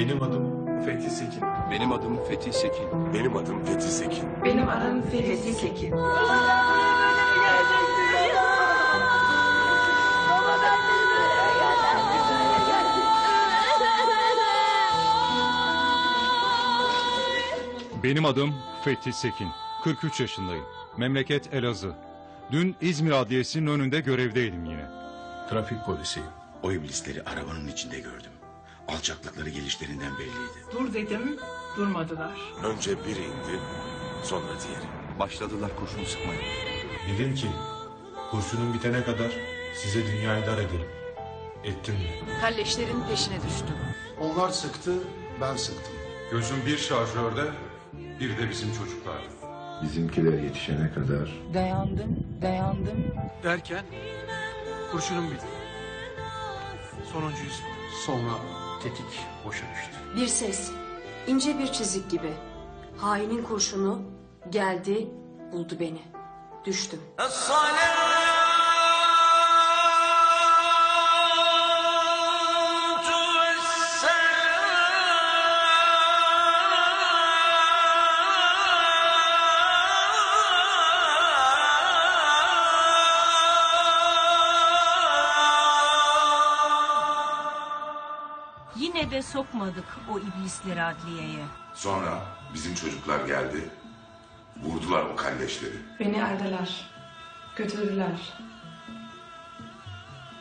Benim adım Fethi Sekin. Benim adım Fethi Sekin. Benim adım Fethi Sekin. Benim adım Fethi Sekin. Benim adım Fethi Sekin. 43 yaşındayım. Memleket Elazığ. Dün İzmir Adliyesi'nin önünde görevdeydim yine. Trafik polisiyim. O iblisleri arabanın içinde gördüm. Alçaklıkları gelişlerinden belliydi. Dur dedim, durmadılar. Önce biri indi, sonra diğeri. Başladılar kurşun sıkmaya. Dedim ki kurşunun bitene kadar size dünyayı dar ederim. Ettim de. Kalleşlerin peşine düştüm. Onlar sıktı, ben sıktım. Gözüm bir şarjörde, bir de bizim çocuklarda. Bizimkiler yetişene kadar Dayandım, dayandım. Derken kurşunum bitti. Sonuncuyuz. Sonra tetik boşa düştü. Bir ses, ince bir çizik gibi. Hainin kurşunu geldi, buldu beni. Düştüm. Yine de sokmadık o iblisleri adliyeye. Sonra bizim çocuklar geldi. Vurdular o kalleşleri. Beni erdiler, götürdüler.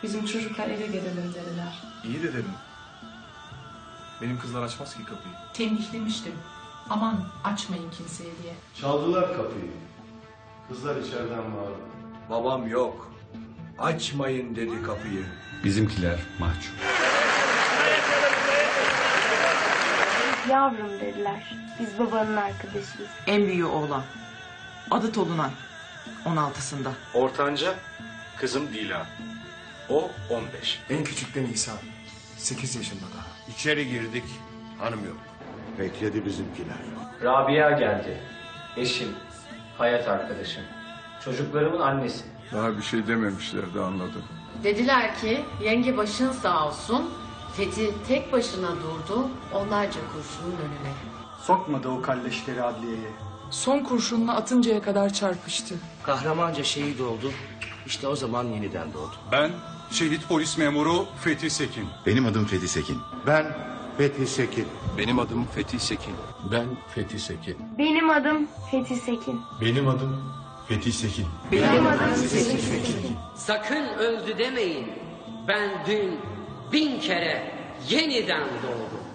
Bizim çocuklar eve gelelim dediler. İyi de dedim. Benim kızlar açmaz ki kapıyı. Tembihlemiştim. Aman açmayın kimseye diye. Çaldılar kapıyı. Kızlar içeriden bağırdı. Babam yok. Açmayın dedi kapıyı. Bizimkiler mahcup. Yavrum dediler. Biz babanın arkadaşıyız. En büyüğü oğlan. Adı Tolunay. 16'sında. Ortanca kızım Dila. O 15. En küçükten İsa. 8 yaşında daha. İçeri girdik. Hanım yok. bekledi bizimkiler. Rabia geldi. Eşim, hayat arkadaşım. Çocuklarımın annesi. Daha bir şey dememişlerdi anladım. Dediler ki yenge başın sağ olsun. Fethi tek başına durdu onlarca kurşunun önüne. Sokmadı o kalleşleri adliyeye. Son kurşununu atıncaya kadar çarpıştı. Kahramanca şehit oldu. İşte o zaman yeniden doğdu. Ben şehit polis memuru Fethi Sekin. Benim adım Fethi Sekin. Ben Fethi Sekin. Benim adım Fethi Sekin. Ben Fethi Sekin. Benim adım Fethi Sekin. Benim adım Fethi Sekin. Benim adım Fethi Sekin. Sakın öldü demeyin. Ben dün bin kere yeniden doğdum.